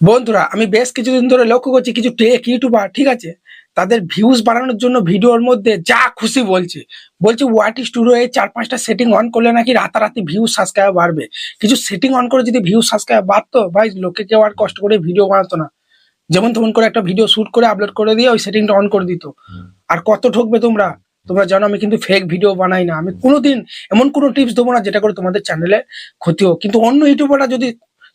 বন্ধুরা আমি বেশ কিছুদিন ধরে লক্ষ্য করছি কিছু টেক ইউটিউবার ঠিক আছে? তাদের ভিউজ বাড়ানোর জন্য ভিডিওর মধ্যে যা খুশি বলছে। বলছে ওয়াটি স্টুডিও এই চার পাঁচটা সেটিং অন করলে নাকি রাতারাতি ভিউ সাবস্ক্রাইব বাড়বে। কিছু সেটিং অন করে যদি ভিউ সাবস্ক্রাইব বাড়তো ভাই লোকে কেউ আর কষ্ট করে ভিডিও বানাতো না। যেমন তেমন করে একটা ভিডিও শুট করে আপলোড করে দিয়ে ওই সেটিংটা অন করে দিত। আর কত ঠকবে তোমরা? তোমরা জানো আমি কিন্তু ফেক ভিডিও বানাই না। আমি কোনোদিন এমন কোনো টিপস দেবো না যেটা করে তোমাদের চ্যানেলে ক্ষতি হোক। কিন্তু অন্য ইউটিউবাররা যদি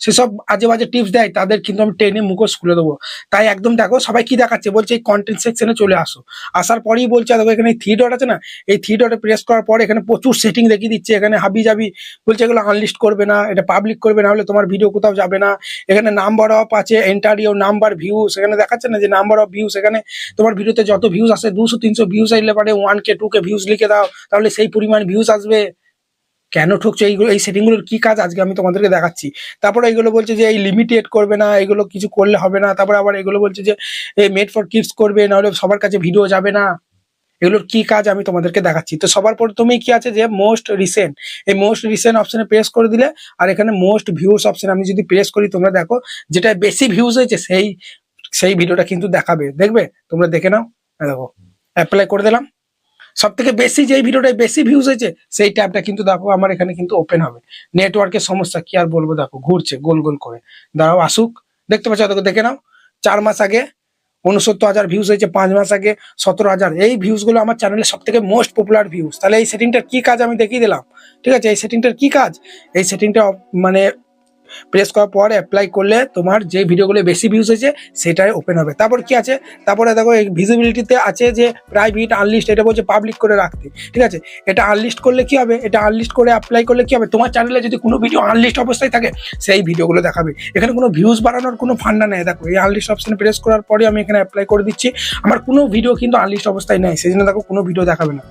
সেসব আজে বাজে টিপস দেয়, তাদের কিন্তু আমি টেনে মুখোশ খুলে দেবো। তাই একদম দেখো, সবাই কি দেখাচ্ছে? বলছে এই কন্টেন্ট সেকশনে চলে আসো। আসার পরেই বলছে, দেখো এখানে থ্রি ডট আছে না? এই থ্রি ডটে প্রেস করার পরে এখানে প্রচুর সেটিং দেখিয়ে দিচ্ছে। এখানে হাবি যাবি বলছে, এগুলো আনলিস্ট করবে না, এটা পাবলিক করবে না হলে তোমার ভিডিও কোথাও যাবে না। এখানে নাম্বার অফ আছে এন্টার ইউর নাম্বার ভিউজ এখানে দেখাচ্ছে না যে নাম্বার অফ ভিউ এখানে তোমার ভিডিওতে যত ভিউজ আসে, দুশো, তিনশো ভিউজ আসলে পারে one K two K views লিখে দাও। তাহলে সেই পরিমাণ ভিউজ আসবে। কেন ঠকছো? এইগুলো, এই সেটিংগুলোর কি কাজ? আজকে আমি তোমাদেরকে দেখাচ্ছি। তারপরে এগুলো বলছে যে, এই লিমিটেড করবে না এগুলো কিছু করলে হবে না। তারপরে আবার এগুলো বলছে যে, এই মেড ফর কিডস করবে, নাহলে সবার কাছে ভিডিও যাবে না। এগুলোর কি কাজ আমি তোমাদেরকে দেখাচ্ছি। তো সবার প্রথমেই কি আছে যে মোস্ট রিসেন্ট এই মোস্ট রিসেন্ট অপশনে প্রেস করে দিলে, আর এখানে মোস্ট ভিউস অপশন আমি যদি প্রেস করি, তোমরা দেখো যেটা বেশি ভিউজ হয়েছে, সেই সেই ভিডিওটা কিন্তু দেখাবে। দেখবে? তোমরা দেখে নাও। দেখো অ্যাপ্লাই করে দিলাম। সব থেকে বেশি যেই ভিডিওটায় বেশি ভিউজ হয়েছে, সেই ট্যাবটা কিন্তু দেখো আমার এখানে কিন্তু ওপেন হবে। নেটওয়ার্কের সমস্যা কি আর বলব দেখো, ঘুরছে গোল গোল করে। দাঁড়াও, আসুক। দেখতে পাচ্ছ? দেখো দেখে নাও। চার মাস আগে উনসত্তর হাজার ভিউজ হয়েছে, পাঁচ মাস আগে সতেরো হাজার। এই ভিউজগুলো আমার চ্যানেলে সব থেকে মোস্ট পপুলার ভিউজ তাহলে এই সেটিংটার কি কাজ আমি দেখিয়ে দিলাম। ঠিক আছে? এই সেটিংটার কি কাজ? এই সেটিংটা মানে প্রেস করার পর অ্যাপ্লাই করলে তোমার যে ভিডিওগুলো বেশি ভিউজ হয়েছে, সেটাই ওপেন হবে। তারপর কি আছে? তারপরে দেখো, এই ভিজিবিলিটিতে আছে যে প্রাইভেট আনলিস্ট এটা বলছে পাবলিক করে রাখতে। ঠিক আছে? এটা আনলিস্ট করলে কি হবে? এটা আনলিস্ট করে অ্যাপ্লাই করলে কি হবে? তোমার চ্যানেলে যদি কোনো ভিডিও আনলিস্ট অবস্থায় থাকে, সেই ভিডিওগুলো দেখাবে। এখানে কোনো ভিউজ বাড়ানোর কোনো ফান্ডা নেই। দেখো, এই আনলিস্ট অপশনে প্রেস করার পরে আমি এখানে অ্যাপ্লাই করে দিচ্ছি। আমার কোনো ভিডিও কিন্তু আনলিস্ট অবস্থায় নেই। সেই জন্য দেখো, কোনো ভিডিও দেখাবে না।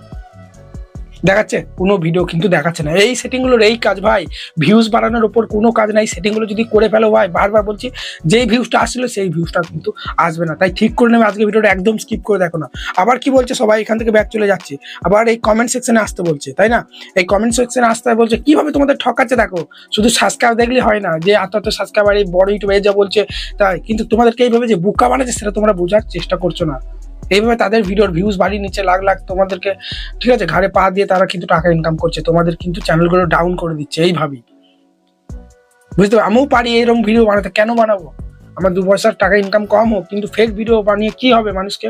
দেখাচ্ছে, কোনো ভিডিও কিন্তু দেখাচ্ছে না। এই সেটিংগুলোর এই কাজ ভাই ভিউজ বাড়ানোর উপর কোনো কাজ নাই। সেটিংগুলো যদি করে ফেলো ভাই, বারবার বলছি, যেই ভিউজটা আসছিল সেই ভিউজটা কিন্তু আসবে না। তাই ঠিক করে নেবে আজকে ভিডিওটা একদম স্কিপ করে দেখো না। আবার কি বলছে, সবাই এখান থেকে ব্যাক চলে যাচ্ছে। আবার এই কমেন্ট সেকশনে আসতে বলছে, তাই না? এই কমেন্ট সেকশনে আসতে বলছে, কীভাবে তোমাদের ঠকাচ্ছে দেখো? শুধু সাবস্ক্রাইব দেখলে হয় না। যে এত সাবস্ক্রাইবার এই বড় ইউটিউবে যা বলছে, তাই। কিন্তু তোমাদেরকে এইভাবে যে বুকা বানাচ্ছে, সেটা তোমরা বোঝার চেষ্টা করছ না। এইভাবে তাদের ভিডিওর ভিউজ বাড়িয়ে নিচ্ছে লাখ লাখ তোমাদেরকে, ঠিক আছে, ঘাড়ে পা দিয়ে তারা কিন্তু টাকা ইনকাম করছে, তোমাদের কিন্তু চ্যানেলগুলো ডাউন করে দিচ্ছে, এইভাবেই। বুঝতে পারো আমিও পারি এরকম ভিডিও বানাতে, কেন বানাবো? আমার দু পয়সার টাকা ইনকাম কম হোক, কিন্তু ফেক ভিডিও বানিয়ে কি হবে মানুষকে?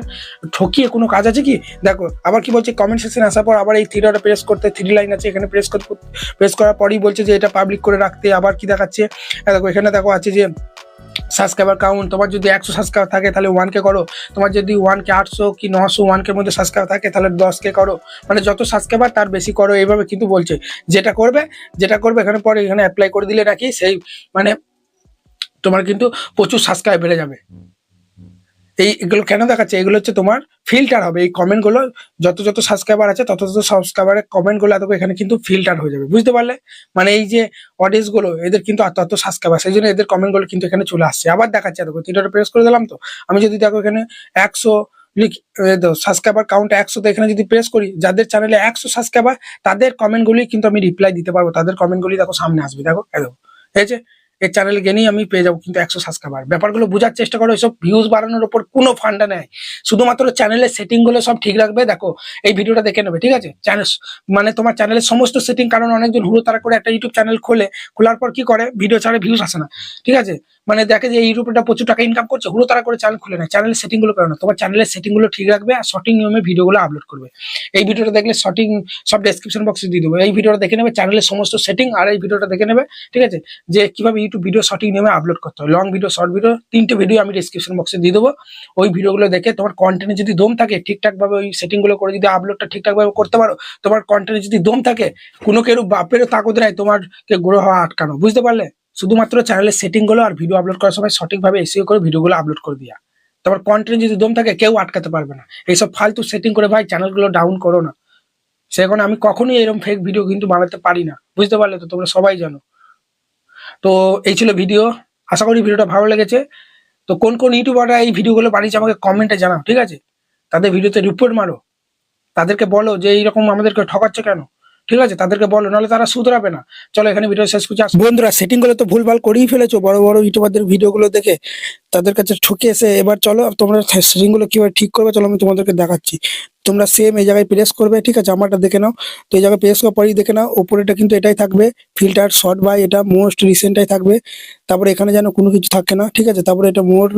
ঠকিয়ে কোনো কাজ আছে কি? দেখো, আবার কি বলছে কমেন্ট সেকশন আসার পর আবার এই থ্রিটা প্রেস করতে থ্রি লাইন আছে, এখানে প্রেস করতে প্রেস করার পরেই বলছে যে এটা পাবলিক করে রাখতে, আবার কি দেখাচ্ছে? দেখো, এখানে দেখো আছে যে সাবস্ক্রাইবার কাউন্ট তোমার যদি একশো সাবস্ক্রাইবার থাকে, তাহলে ওয়ান কে করো। তোমার যদি ওয়ানকে আটশো কি নশো ওয়ান কে মধ্যে সাবস্ক্রাইবার থাকে, তাহলে দশকে করো। মানে যত সাবস্ক্রাইবার তার বেশি করো। এইভাবে কিন্তু বলছে। যেটা করবে যেটা করবে, এখানে পরে এখানে অ্যাপ্লাই করে দিলে নাকি সেই মানে তোমার কিন্তু প্রচুর সাবস্ক্রাইব বেড়ে যাবে। এই এগুলো কেন দেখাচ্ছে? এগুলো হচ্ছে তোমার ফিল্টার হবে। এই কমেন্টগুলো যত যত সাবস্ক্রাইবার আছে, তত তত সাবস্ক্রাইবারের কমেন্টগুলো এত এখানে কিন্তু ফিল্টার হয়ে যাবে। বুঝতে পারলে? মানে এই যে অডিয়েন্সগুলো, এদের কিন্তু তত সাবস্ক্রাইবার সেই জন্য এদের কমেন্টগুলো কিন্তু এখানে চলে আসছে। আবার দেখাচ্ছে, দেখো, তিনটা প্রেস করে দিলাম তো? আমি যদি দেখো এখানে একশো সাবস্ক্রাইবার কাউন্ট একশোতে এখানে যদি প্রেস করি, যাদের চ্যানেলে একশো সাবস্ক্রাইবার তাদের কমেন্টগুলি কিন্তু আমি রিপ্লাই দিতে পারব। তাদের কমেন্টগুলি দেখো সামনে আসবে। দেখো দেখো, ঠিক আছে? এই চ্যানেলে গেলেই আমি পেয়ে যাব কিন্তু একশো সাবস্ক্রাইবার ব্যাপারগুলো বোঝার চেষ্টা করো, এসব ভিউজ বাড়ানোর উপর কোনো ফান্ডা নেই। শুধুমাত্র চ্যানেলের সেটিংগুলো সব ঠিক রাখবে, দেখো, এই ভিডিওটা দেখে নেবে, ঠিক আছে? চ্যানেল মানে তোমার চ্যানেলের সমস্ত সেটিং কারণ অনেকজন হুড়ো তারা করে একটা ইউটিউব চ্যানেল খোলে, খোলার পর কি করে? ভিডিও ছাড়ে ভিউজ আসে না, ঠিক আছে? মানে দেখে যে এই ইউটিউবটা প্রচুর টাকা ইনকাম করছে হুড়ো তারা করে চ্যানেল খুলে না চ্যানেলের সেটিংগুলো করে না তোমার চ্যানেলের সেটিংগুলো ঠিক রাখবে আর সঠিক নিয়মে ভিডিওগুলো আপলোড করবে। এই ভিডিওটা দেখলে সঠিক সব ডেসক্রিপশন বক্সে দিয়ে দেবো। এই ভিডিওটা দেখে নেবে চ্যানেলের সমস্ত সেটিং আর এই ভিডিওটা দেখে নেবে, ঠিক আছে? যে কীভাবে ইউটিউব ভিডিও সঠিক নিয়মে আপলোড করতে হয় লং ভিডিও শর্ট ভিডিও তিনটে ভিডিও আমি ডিসক্রিপশন বক্সে দিয়ে দেবো। ওই ভিডিওগুলো দেখে তোমার কন্টেন্টে যদি দম থাকে, ঠিকঠাক ভাবে ওই সেটিংগুলো করে যদি আপলোডটা ঠিকঠাক ভাবে করতে পারো, তোমার কন্টেন্টে যদি দম থাকে, কোনো কেউ বাপেরও তাকত নাই তোমারকে গ্রো হওয়া আটকানো, বুঝতে পারলে? শুধুমাত্র চ্যানেলের সেটিংগুলো আর ভিডিও আপলোড করার সময় সঠিকভাবে এসিও করে ভিডিওগুলো আপলোড করে দিয়া। তোমার কন্টেন্ট যদি দম থাকে, কেউ আটকাতে পারবে না। এইসব ফালতু সেটিং করে ভাই চ্যানেলগুলো ডাউন করো না। সে কারণে আমি কখনোই এরকম ফেক ভিডিও কিন্তু বানাতে পারি না। বুঝতে পারলে তো তোমরা সবাই জানো। তো এই ছিল ভিডিও আশা করি ভিডিওটা ভালো লেগেছে। তো কোন কোন ইউটিউবাররা এই ভিডিওগুলো বানিয়েছে আমাকে কমেন্টে জানাও, ঠিক আছে? তাদের ভিডিওতে রিপোর্ট মারো। তাদেরকে বলো যে এইরকম আমাদেরকে ঠকাচ্ছে কেন? ঠিক আছে? তাদেরকে বলো, নাহলে তারা শুধরাবে না। চলো, এখানে ভিডিও শেষ করছি। বন্ধুরা সেটিংগুলো তো ভুলভাল করেই ফেলেছো। বড় বড় ইউটিউবারদের ভিডিও গুলো দেখে তাদের কাছে ঠকে এসে এবার চলো, তোমরা সেটিংগুলো কীভাবে ঠিক করবে, চলো আমি তোমাদেরকে দেখাচ্ছি। তোমরা সেম এই জায়গায় প্রেস করবে, ঠিক আছে? আমারটা দেখে নাও। তো এই জায়গায় প্রেস করার পরেই দেখে নাও ওপরেটা কিন্তু এটাই থাকবে। ফিল্টার শর্ট বাই এটা মোস্ট রিসেন্টটাই থাকবে। তারপরে এখানে যেন কোনো কিছু থাকে না, ঠিক আছে? তারপরে এটা মোর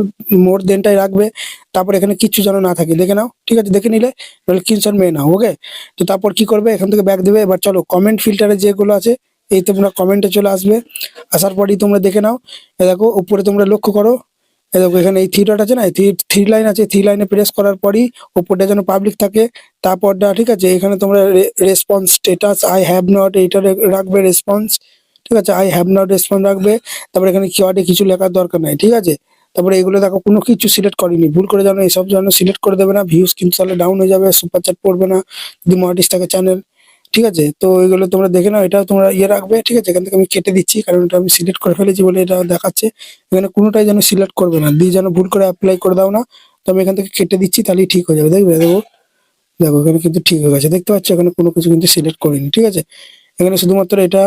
মোর দেনটাই রাখবে। তারপরে এখানে কিচ্ছু যেন না থাকে, দেখে নাও, ঠিক আছে? দেখে নিলে তাহলে স্ক্রিনশট মেয়ে নাও ওকে তো তারপর কি করবে? এখান থেকে ব্যাক দেবে। এবার চলো কমেন্ট ফিল্টারে যেগুলো আছে, এই তোমরা কমেন্টে চলে আসবে। আসার পরই তোমরা দেখে নাও। দেখো, উপরে তোমরা লক্ষ্য করো দেখো, এখানে এই থ্রি ডট আছে না? থ্রি থ্রি লাইন আছে থ্রি লাইনে প্রেস করার পরই উপরটা যেন পাবলিক থাকে। তারপরটা, ঠিক আছে, এখানে তোমরা response status I have not এইটা রাখবে রেসপন্স ঠিক আছে আই হ্যাভ নট রেসপন্স রাখবে। তারপরে এখানে কিওয়ার্ডে কিছু লেখার দরকার নাই, ঠিক আছে? তারপরে এগুলো দেখো, কোনো কিছু সিলেক্ট করিনি। ভুল করে জানো এইসব যেন সিলেক্ট করে দেবে না ভিউজ কিন্তু তাহলে ডাউন হয়ে যাবে সুপার চ্যাট পড়বে না। যদি মহাটিস থাকে চ্যানেল ঠিক আছে? তো এগুলো তোমরা দেখে নাও, এটাও তোমরা ইয়ে রাখবে, ঠিক আছে? এখান থেকে আমি কেটে দিচ্ছি, কারণ এটা আমি সিলেক্ট করে ফেলেছি বলে এটা দেখাচ্ছে। এখানে কোনোটাই যেন সিলেক্ট করবে না, দিয়ে যেন ভুল করে অ্যাপ্লাই করে দাও না। তো আমি এখান থেকে কেটে দিচ্ছি, তাহলেই ঠিক হয়ে যাবে। দেখবে? দেখো? দেখো, এখানে কিন্তু ঠিক হয়ে গেছে। দেখতে পাচ্ছ? এখানে কোনো কিছু কিন্তু সিলেক্ট করিনি, ঠিক আছে? এখানে শুধুমাত্র এটা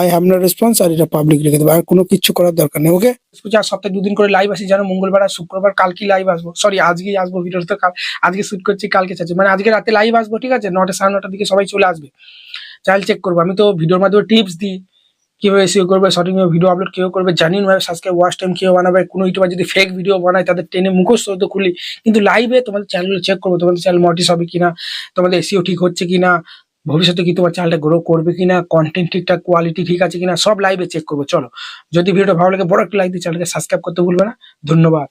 আই হ্যাভ নো রেসপন্স আর এটা পাবলিক রেখে দেবো। আর কোনো কিছু করার দরকার নেই ওকে আর সপ্তাহে দুদিন করে লাইভ আসি, যেন মঙ্গলবার আর শুক্রবার কালকে লাইভ আসব। সরি আজকেই আসব, ভিডিওটা তো আজকে শুট করছি, কালকে চাচ্ছি মানে আজকে রাতে লাইভ আসব, ঠিক আছে? নটা, সাড়ে নটার দিকে সবাই চলে আসবে। চাইল চেক করব। আমি তো ভিডিওর মাধ্যমে টিপস দিই। কীভাবে এসিও করবে, সঠিক ভিডিও আপলোড কেউ করবে, জানি না সাবস্ক্রাইব ওয়াচ টাইম কেউ বানাবে, কোনো ইউটিউবার যদি ফেক ভিডিও বানায়, তাদের টেনে মুখস্থ তো খুলি। কিন্তু লাইভে তোমাদের চ্যানেল চেক করব, তোমাদের চ্যানেল মটিস হবে কিনা, তোমাদের এসিও ঠিক হচ্ছে কিনা ভবিষ্যতে কি তোমার চ্যানেলটা গ্রো করবে কিনা কন্টেন্ট ঠিকঠাক কোয়ালিটি ঠিক আছে কিনা, সব লাইভে চেক করব। চলো, যদি ভিডিওটা ভালো লাগে, বড় একটা লাইক দিয়ে চ্যানেলকে সাবস্ক্রাইব করতে ভুলবে না। ধন্যবাদ।